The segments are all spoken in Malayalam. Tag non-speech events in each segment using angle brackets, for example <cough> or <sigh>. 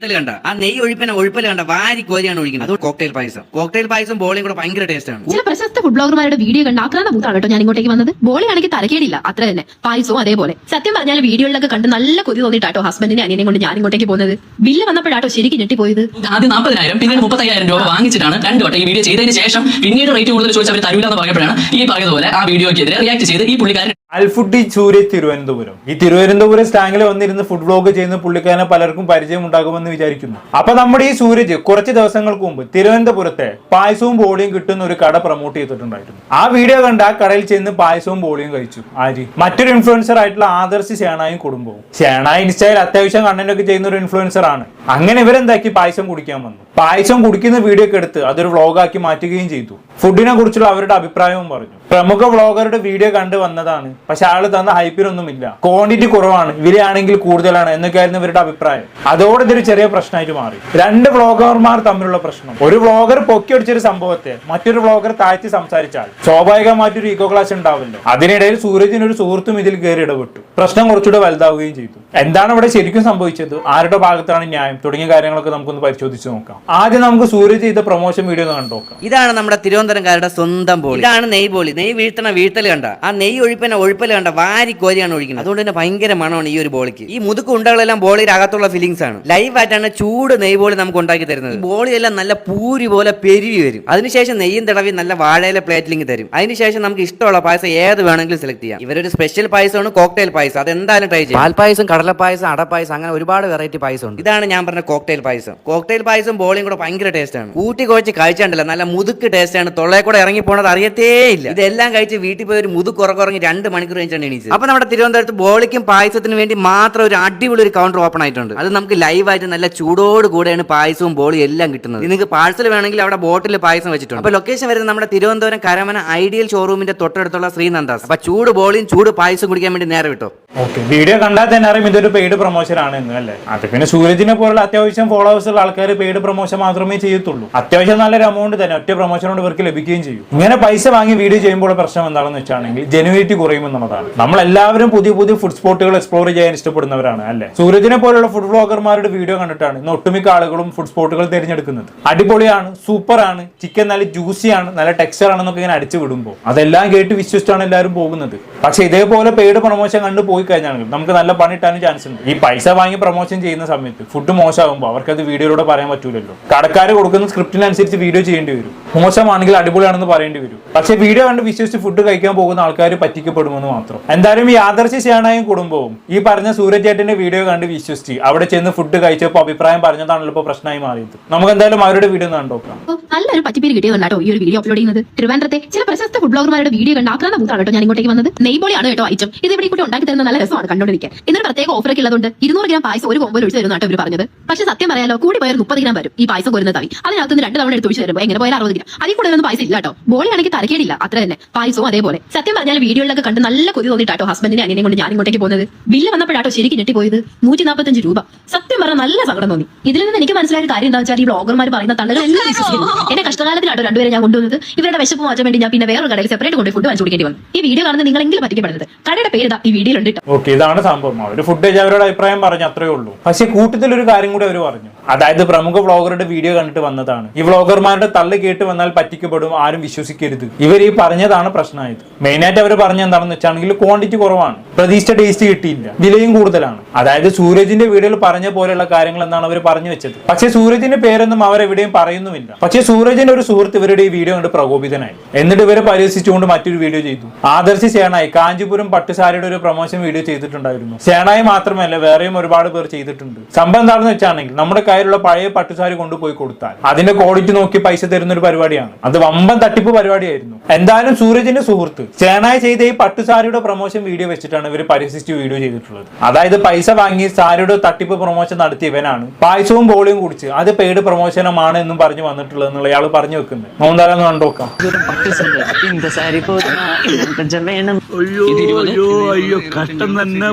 ഇതിൽ കണ്ട. ആ നെയ്യ് ഒഴിപ്പിനെ ഒഴിപ്പൽ കണ്ട വാരി കോരിയാണ് ഒഴിക്കുന്നത്. അത് കോക്ടെയിൽ പായസം. കോക്ടെയിൽ പായസം ബോളിയും കൂടെ ഭയങ്കര ടേസ്റ്റ് ആണ്. ചില പ്രശസ്ത ഫുഡ് ബ്ലോഗർമാരുടെ വീഡിയോ കണ്ട് ആക്രാന്ത ഭൂത്താണ് കേട്ടോ ഞാൻ ഇങ്ങോട്ടേക്ക് വന്നത്. ബോളിയാണെങ്കിൽ തലക്കേടില്ല. അത്ര തന്നെ. പായസവും അതേപോലെ. സത്യം പറഞ്ഞാൽ വീഡിയോയിലൊക്കെ കണ്ട് നല്ല കൊതി തോന്നിട്ടാട്ടോ ഹസ്ബൻഡിനെ അനിയനെ കൊണ്ട് ഞാൻ ഇങ്ങോട്ടേക്ക് പോകുന്നത്. ബില്ല് വന്നപ്പോഴാട്ടോ ശരിക്കും ഞെട്ടിപ്പോയത്. ആദ്യം നാൽപ്പതിനായിരം പിന്നീട് മുപ്പത്തയ്യായിരം രൂപ വാങ്ങിച്ചിട്ടാണ് രണ്ട് വട്ടം ഈ വീഡിയോ ചെയ്തതിന് ശേഷം പിന്നീട് റേറ്റ് കൂടുതൽ ചോദിച്ചാൽ അവർ തരൂല എന്ന് പറയുമ്പോഴാണ് ഈ പറഞ്ഞതുപോലെ ആ വീഡിയോക്കെതിരെ റിയാക്ട് ചെയ്ത് ഈ പുള്ളിക്കാരൻ അൽഫുഡി ചൂരെ തിരുവനന്തപുരം. ഈ തിരുവനന്തപുരം സ്ലാങ്ങിൽ വന്നിരുന്ന് ഫുഡ് വ്ലോഗ് ചെയ്യുന്ന പുള്ളിക്കാരനെ പലർക്കും പരിചയം ഉണ്ടാകുമെന്ന് വിചാരിക്കുന്നു. അപ്പൊ നമ്മുടെ ഈ സൂരജ് കുറച്ച് ദിവസങ്ങൾക്ക് മുമ്പ് തിരുവനന്തപുരത്തെ പായസവും ബോളിയും കിട്ടുന്ന ഒരു കട പ്രൊമോട്ട് ചെയ്തിട്ടുണ്ടായിരുന്നു. ആ വീഡിയോ കണ്ട് ആ കടയിൽ ചെന്ന് പായസവും ബോളിയും കഴിച്ചു. ആര് മറ്റൊരു ഇൻഫ്ലുവൻസർ ആയിട്ടുള്ള ആദർശ് ശേണായും കുടുംബവും. ഷേണായി ഇൻസ്റ്റയിൽ അത്യാവശ്യം കണ്ടന്റ് ഒക്കെ ചെയ്യുന്ന ഒരു ഇൻഫ്ലുവൻസർ ആണ്. അങ്ങനെ ഇവരെന്താക്കി? പായസം കുടിക്കാൻ വന്നു. പായസം കുടിക്കുന്ന വീഡിയോ ഒക്കെ എടുത്ത് അതൊരു വ്ളോഗാക്കി മാറ്റുകയും ചെയ്തു. ഫുഡിനെ കുറിച്ചുള്ള അവരുടെ അഭിപ്രായവും പറഞ്ഞു. പ്രമുഖ വ്ളോഗറുടെ വീഡിയോ കണ്ടു വന്നതാണ്. പക്ഷെ ആൾ തന്ന ഹൈപ്പിനൊന്നുമില്ല ക്വാണ്ടിറ്റി കുറവാണ്. വിലയാണെങ്കിൽ കൂടുതലാണ് എന്നൊക്കെയായിരുന്നു ഇവരുടെ അഭിപ്രായം. അതോടെ ഇതൊരു ചെറിയ പ്രശ്നമായിട്ട് മാറി. രണ്ട് വ്ളോഗർമാർ തമ്മിലുള്ള പ്രശ്നം. ഒരു വ്ളോഗർ പൊക്കിയടിച്ചൊരു സംഭവത്തെ മറ്റൊരു വ്ളോഗർ താഴ്ത്തി സംസാരിച്ചാൽ സ്വാഭാവികമായിട്ടൊരു ഈഗോ ക്ലാസ് ഉണ്ടാവില്ലോ. അതിനിടയിൽ സൂരജിന് ഒരു സുഹൃത്തും ഇതിൽ കയറി ഇടപെട്ടു. പ്രശ്നം കുറച്ചുകൂടെ വലുതാവുകയും ചെയ്തു. എന്താണ് ഇവിടെ ശരിക്കും സംഭവിച്ചത്? ആരുടെ ഭാഗത്താണ് ന്യായം? തുടങ്ങിയ കാര്യങ്ങളൊക്കെ നമുക്കൊന്ന് പരിശോധിച്ച് നോക്കാം. ആദ്യം നമുക്ക് സൂരജ് ചെയ്ത പ്രൊമോഷൻ വീഡിയോ ഒന്ന് കണ്ടു നോക്കാം ഇതാണ് നമ്മുടെ തിരുവനന്തപുരംകാരുടെ സ്വന്തം ബോളി. ഇതാണ് നെയ്യ് ബോളി നെയ്യ് വീഴ്ത്തണ വീഴ്ത്തൽ കണ്ട. ആ നെയ്യ് ഒഴിപ്പന ഒഴിപ്പൽ കണ്ട വാരി കോരിയാണ് ഒഴിക്കുന്നത്. അതുകൊണ്ട് തന്നെ ഭയങ്കര മണമാണ് ഈ ഒരു ബോളിക്ക്. ഈ മുതുക്ക് ഉണ്ടകളെല്ലാം ബോളിയുടെ അകത്തുള്ള ഫീലിംഗ്സ് ആണ്. ലൈവ് ആയിട്ടാണ് ചൂട് നെയ് ബോളി നമുക്ക് ഉണ്ടാക്കി തരുന്നത്. ബോളിയെല്ലാം നല്ല പൂരി പോലെ പെരുവി വരും. അതിനുശേഷം നെയ്യും തടവി നല്ല വാഴയിലെ പ്ലേറ്റിലിങ് തരും. അതിനുശേഷം നമുക്ക് ഇഷ്ടമുള്ള പായസം ഏത് വേണമെങ്കിലും സെലക്ട് ചെയ്യാം. ഇവരൊരു സ്പെഷ്യൽ പായസമാണ് കോക്ടെയിൽ പായസം. അത് എന്തായാലും ട്രൈ ചെയ്യാം. പാൽപ്പായസം കടലപ്പായസം അടപ്പായസം അങ്ങനെ ഒരുപാട് വെറൈറ്റി പായസം ഉണ്ട്. ഇതാണ് ഞാൻ പറഞ്ഞ കോക്ടെയിൽ പായസം. കോക്ടെയിൽ പായസം ബോളിയും കൂടെ ഭയങ്കര ടേസ്റ്റ് ആണ്. കൂട്ടി കുഴച്ച് കഴിച്ചാണ്ടല്ല നല്ല മുതുക്ക് ടേസ്റ്റ് ആണ്. തൊള്ളയെ കൂടെ ഇറങ്ങി പോണത് അറിയത്തേ ഇല്ല ഇതെല്ലാം കഴിച്ച് വീട്ടിൽ പോയി ഒരു മുതു കുറക്കുറങ്ങി രണ്ട് മണിക്കൂർ കഴിഞ്ഞാണ് എണീച്ചത്. അപ്പൊ നമ്മുടെ തിരുവനന്തപുരത്ത് ബോളിക്കും പായസത്തിനും വേണ്ടി മാത്രം ഒരു അടിപൊളി ഒരു കൗണ്ടർ ഓപ്പൺ ആയിട്ടുണ്ട്. അത് നമുക്ക് ലൈവായിട്ട് നല്ല ചൂടോട് കൂടെയാണ് പായസവും ബോളിയും എല്ലാം കിട്ടുന്നത്. നിങ്ങൾക്ക് പാഴ്സൽ വേണമെങ്കിൽ അവിടെ ബോട്ടിൽ പായസം വെച്ചിട്ടുണ്ട്. അപ്പൊ ലൊക്കേഷൻ വരുന്നത് നമ്മുടെ തിരുവനന്തപുരം കരമന ഐഡിയൽ ഷോറൂമിന്റെ തൊട്ടടുത്തുള്ള ശ്രീനന്ദാസ്. അപ്പൊ ചൂട് ബോളിയും ചൂട് പായസം കുടിക്കാൻ വേണ്ടി നേരെ വിട്ടോ. ഓക്കെ വീഡിയോ കണ്ടാൽ തന്നെ അറിയാം ഇതൊരു പെയ്ഡ് പ്രൊമോഷൻ ആണ് എന്ന് അല്ലേ? അത് പിന്നെ സൂരജിനെ പോലുള്ള അത്യാവശ്യം ഫോളോവേഴ്സ് ഉള്ള ആൾക്കാർ പെയ്ഡ് പ്രൊമോഷൻ മാത്രമേ ചെയ്യത്തുള്ളൂ. അത്യാവശ്യം നല്ലൊരു എമൗണ്ട് തന്നെ ഒറ്റ പ്രൊമോഷനോട് കൊണ്ട് ഇവർക്ക് ലഭിക്കുകയും ചെയ്യും. ഇങ്ങനെ പൈസ വാങ്ങി വീഡിയോ ചെയ്യുമ്പോൾ പ്രശ്നം എന്താണെന്ന് വെച്ചാണെങ്കിൽ ജെനുവിറ്റി കുറയുമെന്നുള്ളതാണ് നമ്മൾ എല്ലാവരും പുതിയ പുതിയ ഫുഡ് സ്പോട്ടുകൾ എക്സ്പ്ലോർ ചെയ്യാൻ ഇഷ്ടപ്പെടുന്നവരാണ് അല്ലെ? സൂരജിനെ പോലുള്ള ഫുഡ് ബ്ലോഗർമാരുടെ വീഡിയോ കണ്ടിട്ടാണ് ഇന്ന് ഒട്ടുമിക്ക ആളുകളും ഫുഡ് സ്പോട്ടുകൾ തിരഞ്ഞെടുക്കുന്നത്. അടിപൊളിയാണ് സൂപ്പറാണ് ചിക്കൻ നല്ല ജ്യൂസിയാണ് നല്ല ടെക്സ്ചർ ആണെന്നൊക്കെ ഇങ്ങനെ അടിച്ചു വിടുമ്പോൾ അതെല്ലാം കേട്ട് വിശ്വസിച്ചാണ് എല്ലാവരും പോകുന്നത്. പക്ഷെ ഇതേപോലെ പെയ്ഡ് പ്രൊമോഷൻ കണ്ട് പോയി കഴിഞ്ഞാണെങ്കിൽ നമുക്ക് നല്ല പണി ഇട്ടാനും ചാൻസ് ഉണ്ട്. ഈ പൈസ വാങ്ങി പ്രൊമോഷൻ ചെയ്യുന്ന സമയത്ത് ഫുഡ് മോശമാകുമ്പോൾ അവർക്കത് വീഡിയോയിലൂടെ പറയാൻ പറ്റൂലല്ലോ. കടക്കാർ കൊടുക്കുന്ന സ്ക്രിപ്റ്റിനനുസരിച്ച് വീഡിയോ ചെയ്യേണ്ടി വരും. മോശമാണെങ്കിൽ അടിപൊളിയാണെന്ന് പറയേണ്ടി വരും. പക്ഷെ വീഡിയോ കണ്ട് വിശ്വസിച്ച് ഫുഡ് കഴിക്കാൻ പോകുന്ന ആൾക്കാർ പറ്റിക്കപ്പെടുമെന്ന് മാത്രം. എന്തായാലും ഈ ആദർശ ശേണായും കുടുംബവും ഈ പറഞ്ഞ സൂരജ് ചേട്ടന്റെ വീഡിയോ കണ്ട് വിശ്വസിച്ച് അവിടെ ചെന്ന് ഫുഡ് കഴിച്ചപ്പോൾ അഭിപ്രായം പറഞ്ഞതാണല്ലോ ഇപ്പോൾ പ്രശ്നമായി മാറിയത്. നമുക്ക് എന്തായാലും അവരുടെ വീഡിയോ കണ്ടോക്കാം നല്ലൊരു പറ്റിപ്പേര് കിട്ടിയത് കേട്ടോ ഈ ഒരു വീഡിയോ അപ്ലോഡ് ചെയ്യുന്നത്. തിരുവനന്തപുരത്തെ ചില പ്രശസ്ത ഫുഡ് ബ്ലോഗർമാരുടെ വീഡിയോ കണ്ട് ആക്രാന്ത ബൂത്താണ് കേട്ടോ ഞാൻ ഇങ്ങോട്ടേക്ക് വന്നത്. നെയ്ബോളിയാണ് കേട്ടോ ഐറ്റം. ഇത് ഇവിടെ കൂടി ഉണ്ടാക്കി തരുന്ന നല്ല രസമാണ് കണ്ടോണ്ടിരിക്കാൻ ഇതൊരു പ്രത്യേക ഓഫർ ഒക്കെ ഉള്ളതുകൊണ്ട് ഇരുന്നൂറ് ഗ്രാം പായസം ഒരു കോമ്പോ ഒഴിച്ചു തരുന്ന കേട്ടോ ഇവർ പറഞ്ഞത്. പക്ഷെ സത്യം പറയാലോ കൂടി പോയാൽ മുപ്പത് ഗ്രാം വരും ഈ പായസം കോരുന്ന തവി അതിനകത്ത് രണ്ട് തവണ എടുത്ത് ഒഴിച്ച് തരുമ്പോൾ എങ്ങനെ പോയാൽ അറുപത് ഗ്രാം അതിൽ കൂടുതലൊന്നും പായസം ഇല്ല കേട്ടോ ബോളിയാണെങ്കിൽ തരക്കേടില്ല അത്ര തന്നെ പായസവും അതേപോലെ. സത്യം പറഞ്ഞാൽ വീഡിയോയിലൊക്കെ കണ്ട് നല്ല കൊതി തോന്നിട്ടാട്ടോ ഹസ്ബൻഡിനെ അനിയനെ കൊണ്ട് ഞാൻ ഇങ്ങോട്ടേക്ക് പോകുന്നത്. ബില്ല് വന്നപ്പോഴാട്ടോ ശരിക്കും ഞെട്ടിപ്പോയത്? നൂറ്റി നാൽപ്പത്തഞ്ച് രൂപ. സത്യം പറഞ്ഞാൽ നല്ല സങ്കടം തോന്നി. ഇതിൽ നിന്ന് എനിക്ക് മനസ്സിലായ കാര്യം എന്താ വെച്ചാൽ ഈ ബ്ലോഗർമാർ പറയുന്ന തള്ളുകൾ എല്ലാം വിശ്വസിക്കുന്നു എന്റെ കഷ്ടകാലത്തിലാട്ടോ രണ്ടുപേരെ ഞാൻ കൊണ്ടുവന്നത്. ഇവരുടെ വിശപ്പ് മാറ്റാൻ വേണ്ടി ഞാൻ പിന്നെ വേറൊരു കടയിൽ സെപ്പറേറ്റ് കൊണ്ട് ഫുഡ് വാങ്ങിച്ചു കൊടുക്കേണ്ടി വന്നു. ഈ വീഡിയോ കാണുന്ന നിങ്ങളെങ്കിലും പറ്റിക്കപ്പെടുന്നത് കടയുടെ പേര് ഈ വീഡിയോയിലുണ്ട് കേട്ടോ. ഓക്കെ ഇതാണ് സംഭവം. അവർ ഫുഡ് അവരുടെ അഭിപ്രായം പറഞ്ഞു അത്രേ ഉള്ളൂ. പക്ഷേ കൂട്ടത്തിൽ ഒരു കാര്യം കൂടി അവർ പറഞ്ഞു. അതായത് പ്രമുഖ വ്ളോഗറുടെ വീഡിയോ കണ്ടിട്ട് വന്നതാണ്. ഈ വ്ളോഗർമാരുടെ തള്ളു കേട്ട് വന്നാൽ പറ്റിക്കപ്പെടും ആരും വിശ്വസിക്കരുത്. ഇവർ ഈ പറഞ്ഞതാണ് പ്രശ്നമായത്. മെയിൻ ആയിട്ട് അവർ പറഞ്ഞ എന്താണെന്ന് വെച്ചാണെങ്കിൽ ക്വാണ്ടിറ്റി കുറവാണ്. പ്രതീക്ഷിച്ച ടേസ്റ്റ് കിട്ടിയില്ല. വിലയും കൂടുതലാണ്. അതായത് സൂരജിന്റെ വീഡിയോയിൽ പറഞ്ഞ പോലെയുള്ള കാര്യങ്ങൾ എന്നാണ് അവർ പറഞ്ഞു വെച്ചത്. പക്ഷേ സൂരജിന്റെ പേരൊന്നും അവർ എവിടെയും പറയുന്നുമില്ല. പക്ഷേ സൂരജിന്റെ ഒരു സുഹൃത്ത് ഇവരുടെ ഈ വീഡിയോ കണ്ട് പ്രകോപിതനായി. എന്നിട്ട് ഇവരെ പരിഹസിച്ചുകൊണ്ട് മറ്റൊരു വീഡിയോ ചെയ്തു. ആദർശ് സേണായി കാഞ്ചിപുരം പട്ടുസാരിയുടെ ഒരു പ്രൊമോഷൻ വീഡിയോ ചെയ്തിട്ടുണ്ടായിരുന്നു. സേണായി മാത്രമല്ല വേറെയും ഒരുപാട് പേർ ചെയ്തിട്ടുണ്ട്. സംഭവം എന്താണെന്ന് വെച്ചാണെങ്കിൽ നമ്മുടെ പതിനായിരമുള്ള പഴയ പട്ടുസാരി കൊണ്ടുപോയി കൊടുത്താൽ അതിന്റെ ക്വാളിറ്റി നോക്കി പൈസ തരുന്ന ഒരു പരിപാടിയാണ് അത് വമ്പൻ തട്ടിപ്പ് പരിപാടിയായിരുന്നു എന്തായാലും സൂരജിന്റെ സുഹൃത്ത് ചേണായ ചെയ്ത ഈ പട്ടുസാരിയുടെ പ്രൊമോഷൻ വീഡിയോ വെച്ചിട്ടാണ് ഇവർ പരിഹസിച്ച് വീഡിയോ ചെയ്തിട്ടുള്ളത് അതായത് പൈസ വാങ്ങി സാരിയുടെ തട്ടിപ്പ് പ്രൊമോഷൻ നടത്തിയവനാണ് പായസവും ബോളിയും കുടിച്ച് അത് പെയ്ഡ് പ്രൊമോഷനമാണ് എന്നും പറഞ്ഞു വന്നിട്ടുള്ളത് എന്നുള്ള അയാൾ പറഞ്ഞു വെക്കുന്നത് നോന്താലെന്ന് കണ്ടോക്കാം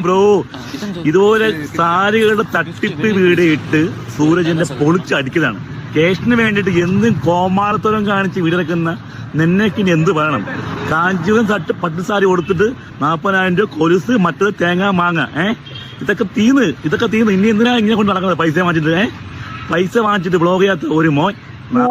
ബ്രോ ഇതുപോലെ സാരികളുടെ തട്ടിപ്പ് വീട് ഇട്ട് സൂരജിന്റെ പൊളിച്ചടിക്കലാണ് കേഷിന് വേണ്ടിയിട്ട് എന്തും കോമാരത്തോരം കാണിച്ച് വീടിറക്കുന്ന നിന്നേക്കിന് എന്ത് വേണം? കാഞ്ചീപുരം തട്ട് പട്ടുസാരി കൊടുത്തിട്ട് നാൽപ്പതിനായിരം രൂപ കൊലുസ് മറ്റത് തേങ്ങ മാങ്ങ ഏ? ഇതൊക്കെ തീന്ന് ഇതൊക്കെ തീന്ന്. ഇനി എന്തിനാ ഇങ്ങനെ കൊണ്ട് നടക്കുന്നത്? പൈസ വാങ്ങിച്ചിട്ട് ഏ? പൈസ വാങ്ങിച്ചിട്ട് ബ്ലോഗ് ചെയ്യാത്ത ഒരു മോൻ.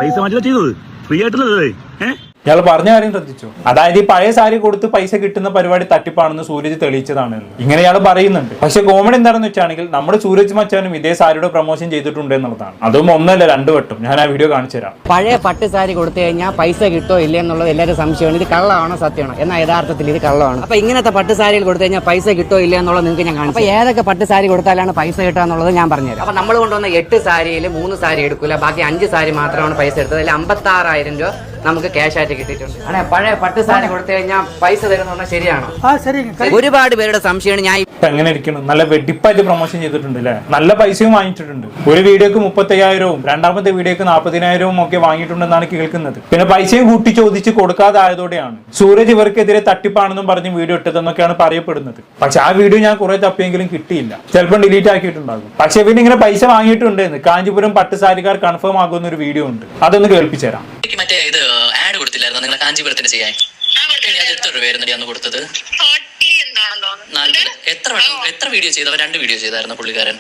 പൈസ വാങ്ങിച്ചിട്ട് ചെയ്തത്? ഫ്രീ ആയിട്ടുള്ളതല്ലേ ഏഹ് ഇയാൾ പറഞ്ഞ കാര്യം ശ്രദ്ധിച്ചു? അതായത് ഈ പഴയ സാരി കൊടുത്ത് പൈസ കിട്ടുന്ന പരിപാടി തട്ടിപ്പാണെന്ന് സൂരജ് തെളിയിച്ചതാണ്. ഇങ്ങനെ ഇയാൾ പറയുന്നുണ്ട്. പക്ഷെ കോമഡി എന്താണെന്ന് വെച്ചാണെങ്കിൽ നമ്മുടെ സൂരജ് മച്ചാനും ഇതേ സാരിയുടെ പ്രൊമോഷൻ ചെയ്തിട്ടുണ്ട് എന്നുള്ളതാണ്. അതും ഒന്നല്ല രണ്ടു വട്ടം. ഞാൻ ആ വീഡിയോ കാണിച്ചു തരാം. പഴയ പട്ട് സാരി കൊടുത്തു കഴിഞ്ഞാൽ പൈസ കിട്ടോ ഇല്ല എന്നുള്ളത് എല്ലാവരും സംശയമാണ്. ഇത് കള്ളമാണോ സത്യമാണോ? എന്നാൽ യഥാർത്ഥത്തിൽ ഇത് കള്ളമാണ്. അപ്പൊ ഇങ്ങനത്തെ പട്ട് സാരികൾ കൊടുത്തു കഴിഞ്ഞാൽ പൈസ കിട്ടോ ഇല്ല എന്നുള്ളത് നിങ്ങൾക്ക് ഞാൻ കാണിച്ചു അപ്പൊ ഏതൊക്കെ പട്ട് സാരി കൊടുത്താലാണ് പൈസ കിട്ടുക എന്നുള്ളത് ഞാൻ പറഞ്ഞുതരാം അപ്പൊ നമ്മൾ കൊണ്ടുവന്ന എട്ട് സാരിയിൽ മൂന്ന് സാരി എടുക്കൂല. ബാക്കി അഞ്ച് സാരി മാത്രമാണ് പൈസ എടുത്തത്. അതിൽ അമ്പത്തി ആറായിരം രൂപ നമുക്ക് ക്യാഷ് ആയിട്ട് കിട്ടിയിട്ടുണ്ട്. അതെ പഴയ പട്ട് സാരി കൊടുത്തു കഴിഞ്ഞാൽ പൈസ തരുന്ന പറഞ്ഞാൽ ശരിയാണോ ഒരുപാട് പേരുടെ സംശയമാണ്. ഞാൻ എങ്ങനെ ഇരിക്കണം നല്ല വെടിപ്പായിട്ട് പ്രൊമോഷൻ ചെയ്തിട്ടുണ്ട് അല്ലേ നല്ല പൈസയും വാങ്ങിച്ചിട്ടുണ്ട് ഒരു വീഡിയോക്ക് മുപ്പത്തയ്യായിരവും രണ്ടാമത്തെ വീഡിയോക്ക് നാൽപ്പതിനായിരവും ഒക്കെ വാങ്ങിയിട്ടുണ്ടെന്നാണ് കേൾക്കുന്നത്. പിന്നെ പൈസയും കൂട്ടി ചോദിച്ച് കൊടുക്കാതായതോടെയാണ്. സൂരജ് ഇവർക്കെതിരെ തട്ടിപ്പാണെന്നും പറഞ്ഞ് വീഡിയോ ഇട്ടതെന്നൊക്കെയാണ് പറയപ്പെടുന്നത്. പക്ഷെ ആ വീഡിയോ ഞാൻ കുറെ തപ്പിയെങ്കിലും കിട്ടിയില്ല. ചിലപ്പോൾ ഡിലീറ്റ് ആക്കിയിട്ടുണ്ടാകും. പക്ഷെ പിന്നെ ഇങ്ങനെ പൈസ വാങ്ങിയിട്ടുണ്ടെന്ന് കാഞ്ചീപുരം പട്ടുസാരിക്കാർ കൺഫേം ആകുന്ന ഒരു വീഡിയോ ഉണ്ട്. അതൊന്ന് കേൾപ്പിച്ചു തരാം മറ്റേ ഇത് കൊടുത്തില്ലായിരുന്നു? നിങ്ങളെ കാഞ്ചീപുരത്തിന് ചെയ്യാൻ? അത് എത്ര രൂപയായിരുന്നു അന്ന് കൊടുത്തത്? നാല്പത് എത്ര വട്ടം എത്ര വീഡിയോ ചെയ്തവ രണ്ട് വീഡിയോ ചെയ്തായിരുന്നു പുള്ളിക്കാരൻ?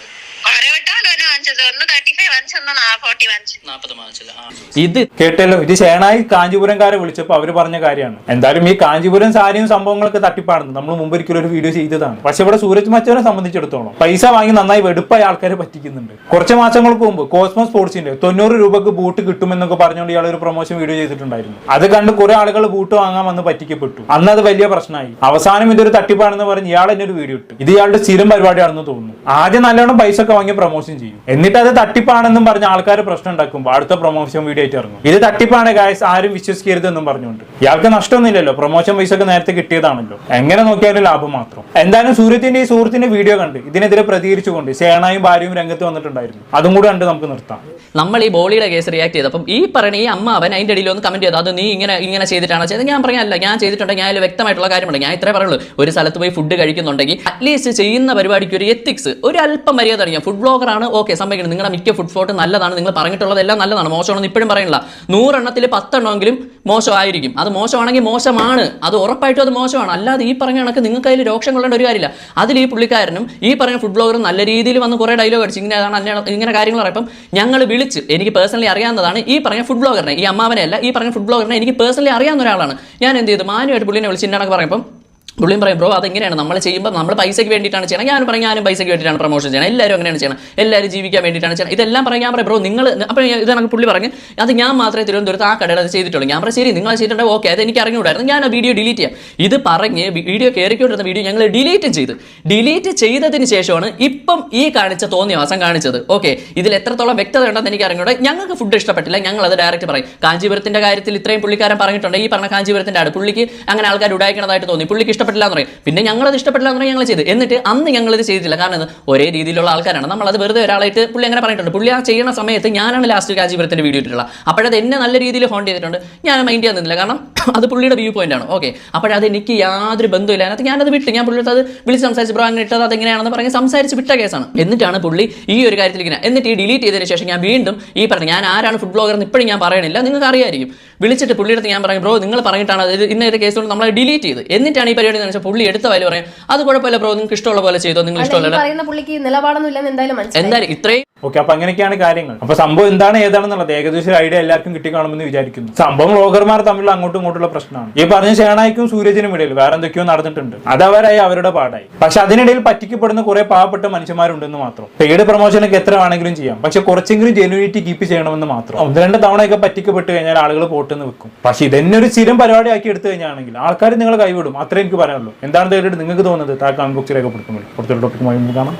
ഇത് കേട്ടല്ലോ. ഇത് ഷേണായി കാഞ്ചീപുരംകാരെ വിളിച്ചപ്പോൾ അവർ പറഞ്ഞ കാര്യമാണ്. എന്തായാലും ഈ കാഞ്ചീപുരം സാരിയും സംഭവങ്ങളൊക്കെ തട്ടിപ്പാണെന്ന് നമ്മൾ മുമ്പ് ഒരിക്കലും ഒരു വീഡിയോ ചെയ്തതാണ്. പക്ഷെ ഇവിടെ സൂരജ് മച്ചവനെ സംബന്ധിച്ചിടത്തോളം പൈസ വാങ്ങി നന്നായി വെടുപ്പായ ആൾക്കാരെ പറ്റിക്കുന്നുണ്ട്. കുറച്ച് മാസങ്ങൾക്ക് മുമ്പ് കോസ്മോസ് സ്പോർട്സിന്റെ തൊണ്ണൂറ് രൂപക്ക് ബൂട്ട് കിട്ടുമെന്നൊക്കെ പറഞ്ഞുകൊണ്ട് ഇയാൾ ഒരു പ്രൊമോഷൻ വീഡിയോ ചെയ്തിട്ടുണ്ടായിരുന്നു. അത് കണ്ട് കുറെ ആളുകൾ ബൂട്ട് വാങ്ങാൻ വന്ന് പറ്റിക്കപ്പെട്ടു. അന്ന് അത് വലിയ പ്രശ്നമായി. അവസാനം ഇതൊരു തട്ടിപ്പാണെന്ന് പറഞ്ഞ് ഇയാൾ എന്നൊരു ഒരു വീഡിയോ ഇട്ടു. ഇത് ഇയാളുടെ സ്ഥിരം പരിപാടിയാണെന്ന് തോന്നുന്നു. ആദ്യം നല്ലോണം പൈസ ഒക്കെ വാങ്ങി പ്രൊമോഷൻ ചെയ്യും. എന്നിട്ട് അത് തട്ടിപ്പാണെന്നും പറഞ്ഞ് ആൾക്കാർ പ്രശ്നം ഉണ്ടാക്കുമ്പോൾ അടുത്ത പ്രൊമോഷൻ വീഡിയോ ആയിട്ട് ഇറങ്ങും. ഇത് തട്ടിപ്പാണ് ഗായസ് ആരും വിശ്വസിക്കരുത് എന്നും പറഞ്ഞുകൊണ്ട്. ഇയാൾക്ക് നഷ്ടമൊന്നുമില്ലല്ലോ. പ്രൊമോഷൻ പൈസ ഒക്കെ നേരത്തെ കിട്ടിയതാണല്ലോ. എങ്ങനെ നോക്കിയാലും ലാഭം മാത്രം. എന്തായാലും സൂര്യത്തിന്റെ ഈ സുഹൃത്തിന്റെ വീഡിയോ കണ്ട് ഇതിനെതിരെ പ്രതികരിച്ചുകൊണ്ട് സേനായും ഭാര്യയും രംഗത്ത് വന്നിട്ടുണ്ടായിരുന്നു. അതും കൂടെ കണ്ട് നമുക്ക് നിർത്താം. നമ്മൾ ഈ ബോളിയുടെ കേസ് റിയാക്ട് ചെയ്തപ്പം ഈ പറഞ്ഞ ഈ അമ്മ അവൻ അതിന്റെ ഇടയിൽ ഒന്ന് കമന്റ് ചെയ്തു. അത് നീ ഇങ്ങനെ ഇങ്ങനെ ചെയ്തിട്ടാണ് ചെയ്തത്? ഞാൻ പറഞ്ഞല്ല ഞാൻ ചെയ്തിട്ടുണ്ട് ഞാൻ വ്യക്തമായിട്ടുള്ള കാര്യമുണ്ട്. ഞാൻ ഇത്രേ പറയുള്ളൂ. ഒരു സ്ഥലത്ത് പോയി ഫുഡ് കഴിക്കുന്നുണ്ടെങ്കിൽ അറ്റ്ലീസ്റ്റ് ചെയ്യുന്ന പരിപാടിക്ക് ഒരു എത്തിക്സ് ഒരു അല്പം മര്യാദ അറിയാം. ഫുഡ് ആണ് ഓക്കെ സംഭവിക്കുന്നത് നിങ്ങളുടെ മിക്ക ഫുഡ് ഫോട്ടോ നല്ലതാണ്. നിങ്ങൾ പറഞ്ഞിട്ടുള്ളതെല്ലാം നല്ലതാണ്. മോശമാണെന്ന് ഇപ്പോഴും പറയണില്ല നൂറെണ്ണത്തിൽ പത്തെണ്ണമെങ്കിലും മോശമായിരിക്കും. അത് മോശമാണെങ്കിൽ മോശമാണ്. അത് ഉറപ്പായിട്ടും അത് മോശമാണ്. അല്ലാതെ ഈ പറഞ്ഞ കണക്ക് നിങ്ങൾക്ക് അതിൽ രോക്ഷം കൊള്ളേണ്ട ഒരു കാര്യമില്ല. അതിൽ ഈ പുള്ളിക്കാരനും ഈ പറഞ്ഞ ഫുഡ് ബ്ലോഗറും നല്ല രീതിയിൽ വന്ന് കുറേ ഡയലോഗ് അടിച്ച് ഇങ്ങനെ ഇങ്ങനെ കാര്യങ്ങൾ പറയുമ്പം ഞങ്ങൾ വിളിച്ച് എനിക്ക് പേഴ്സണലി അറിയാവുന്നതാണ് ഈ പറഞ്ഞ ഫുഡ് ബ്ലോഗറിനെ ഈ അമ്മാവനെ അല്ല ഈ പറഞ്ഞ ഫുഡ് ബ്ലോഗറിനെ എനിക്ക് പേഴ്സണലി അറിയാവുന്ന ഒരാളാണ്. ഞാൻ എന്ത് ചെയ്തു? മാനുമായിട്ട് പുള്ളിനെ വിളിച്ച് ഇന്നടക്ക് പറയുമ്പം പുള്ളിയും പറയും ബ്രോ അതെങ്ങനെയാണ്? നമ്മൾ ചെയ്യുമ്പോൾ നമ്മൾ പൈസയ്ക്ക് വേണ്ടിയിട്ടാണ് ചെയ്യണം. ഞാൻ പറയും ഞാനും പൈസയ്ക്ക് വേണ്ടിയിട്ടാണ് പ്രൊമോഷൻ ചെയ്യണം. എല്ലാവരും അങ്ങനെയാണ് ചെയ്യണം. എല്ലാവരും ജീവിക്കാൻ വേണ്ടിയിട്ടാണ് ചെയ്യണം. ഇതെല്ലാം പറയാം ഞാൻ പറയും ബ്രോ നിങ്ങൾ അപ്പോൾ ഇത് എനിക്ക് പുള്ളി പറഞ്ഞ് അത് ഞാൻ മാത്രമേ തിരുവനന്തപുരത്ത് ആ കടയിൽ അത് ചെയ്തിട്ടുള്ളൂ. ഞാൻ പറയും ശരി നിങ്ങൾ ചെയ്തിട്ടുണ്ട് ഓക്കെ അത് എനിക്ക് അറിഞ്ഞുകൂടായിരുന്നു. ഞാൻ ആ വീഡിയോ ഡിലീറ്റ് ചെയ്യാം. ഇത് പറഞ്ഞ് വീഡിയോ കയറിക്കൊണ്ടിരുന്ന വീഡിയോ ഞങ്ങൾ ഡിലീറ്റ് ചെയ്ത്. ഡിലീറ്റ് ചെയ്തതിന് ശേഷമാണ് ഇപ്പം ഈ കാണിച്ച തോന്നിയവാസം കാണിച്ചത്. ഓക്കെ ഇതിൽ എത്രത്തോളം വ്യക്തത ഉണ്ടെന്ന് എനിക്ക് അറിഞ്ഞൂടെ. ഞങ്ങൾക്ക് ഫുഡ് ഇഷ്ടപ്പെട്ടില്ല. ഞങ്ങൾ അത് ഡയറക്റ്റ് പറയും. കാഞ്ചീപുരത്തിന്റെ കാര്യത്തിൽ ഇത്രയും പുള്ളിക്കാരൻ പറഞ്ഞിട്ടുണ്ട്. ഈ പറഞ്ഞ കാഞ്ചീപുരത്തിന്റെ ആട്. പുള്ളിക്ക് അങ്ങനെ ആൾക്കാർ ഉടായിക്കണതായിട്ട് തോന്നി. പുള്ളിക്ക് ഇഷ്ടപ്പെട്ടില്ല എന്ന് പറയും. പിന്നെ ഞങ്ങൾ അത് ഇഷ്ടപ്പെട്ടില്ല എന്ന് പറയും ഞങ്ങൾ ചെയ്ത്. എന്നിട്ട് അന്ന് ഞങ്ങൾ ഇത് ചെയ്തിട്ടില്ല. കാരണം ഒരേ രീതിയിലുള്ള ആൾക്കാരാണ്. നമ്മൾ അത് വെറുതെ ഒരാളായിട്ട് പുള്ളി അങ്ങനെ പറഞ്ഞിട്ടുണ്ട്. പുള്ളി ആ ചെയ്യുന്ന സമയത്ത് ഞാനാണ് ലാസ്റ്റ് കാഞ്ചീപുരത്തിന്റെ വീഡിയോ ഇട്ടിട്ടുള്ളത്. അപ്പോഴത് എന്നെ നല്ല രീതിയിൽ ഹോണ്ട് ചെയ്തിട്ടുണ്ട്. ഞാൻ മൈൻഡ് ചെയ്യാൻ നിന്നില്ല. കാരണം <laughs> അത് പുള്ളിയുടെ വ്യൂ പോയിന്റ് ആണ് ഓക്കെ അപ്പോഴത് എനിക്ക് യാതൊരു ബന്ധമില്ല അതിനകത്ത് ഞാനത് വിട്ടു. ഞാൻ പുള്ളിയുടെ അത് വിളിച്ച് സംസാരിച്ച് ബ്രോ അങ്ങനെ ഇട്ടത് അതെങ്ങനെയാണെന്ന് പറഞ്ഞ് സംസാരിച്ച് വിട്ട കേസാണ്. എന്നിട്ടാണ് പുള്ളി ഈ ഒരു കാര്യത്തിൽ ഇങ്ങനെ എന്നിട്ട് ഈ ഡിലീറ്റ് ചെയ്തതിന് ശേഷം ഞാൻ വീണ്ടും ഈ പറഞ്ഞു ഞാൻ ആരാണ് ഫുഡ് ബ്ലോഗർ എന്ന് ഇപ്പോഴും ഞാൻ പറയണില്ല. നിങ്ങൾക്ക് അറിയായിരിക്കും. വിളിച്ചിട്ട് പുള്ളിയുടെ ഞാൻ പറയും ബ്രോ നിങ്ങൾ പറഞ്ഞിട്ടാണ് അത് ഇന്ന ഒരു കേസ് കൊണ്ട് നമ്മൾ ഡിലീറ്റ് ചെയ്ത്. എന്നിട്ടാണ് ഈ പരിപാടി എന്ന് വെച്ചാൽ പുള്ളി എടുത്ത വയൽ പറയും അത് കുഴപ്പമില്ല ബ്രോ നിങ്ങൾക്ക് ഇഷ്ടമുള്ള പോലെ ചെയ്തോ നിങ്ങൾ ഇഷ്ടമുള്ള എന്തായാലും ഇത്രയും ഓക്കെ അപ്പൊ അങ്ങനെയൊക്കെയാണ് കാര്യങ്ങൾ. അപ്പൊ സംഭവം എന്താണ് ഏതാണെന്നുള്ളത് ഏകദേശം ഒരു ഐഡിയ എല്ലാവർക്കും കിട്ടിക്കാണുമെന്ന് വിചാരിക്കുന്നു. സംഭവം ബ്ലോഗർമാർ തമ്മിലുള്ള അങ്ങോട്ടും ഇങ്ങോട്ടുള്ള പ്രശ്നമാണ്. ഈ പറഞ്ഞ ഷേണായിക്കും സൂര്യജിനും ഇടയിൽ വേറെ എന്തൊക്കെയോ നടന്നിട്ടുണ്ട്. അത് അവരായി അവരുടെ പാടായി. പക്ഷെ അതിനിടയിൽ പറ്റിക്കപ്പെടുന്ന കുറെ പാവപ്പെട്ട മനുഷ്യന്മാരുണ്ടെന്ന് മാത്രം. പെയ്ഡ് പ്രൊമോഷനൊക്കെ എത്ര വേണമെങ്കിലും ചെയ്യാം. പക്ഷെ കുറച്ചെങ്കിലും ജെനുവിനിറ്റി കീപ്പ് ചെയ്യണമെന്ന് മാത്രം. ഒന്ന് രണ്ട് തവണയൊക്കെ പറ്റിക്കപ്പെട്ട് കഴിഞ്ഞാൽ ആളുകൾ പോട്ടെന്ന് വെക്കും. പക്ഷെ ഇതന്നെ ഒരു സ്ഥിരം പരിപാടി ആക്കി എടുത്തു കഴിഞ്ഞാണെങ്കിൽ ആൾക്കാർ നിങ്ങളെ കൈവിടും. അത്രേ എനിക്ക് പറയാനുള്ളൂ. എന്താണ് നിങ്ങൾക്ക് തോന്നുന്നത്? താ കമന്റ് ബോക്സിൽ രേഖപ്പെടുത്തുമ്പോൾ ടോപ്പിക്കുമായി കാണാം.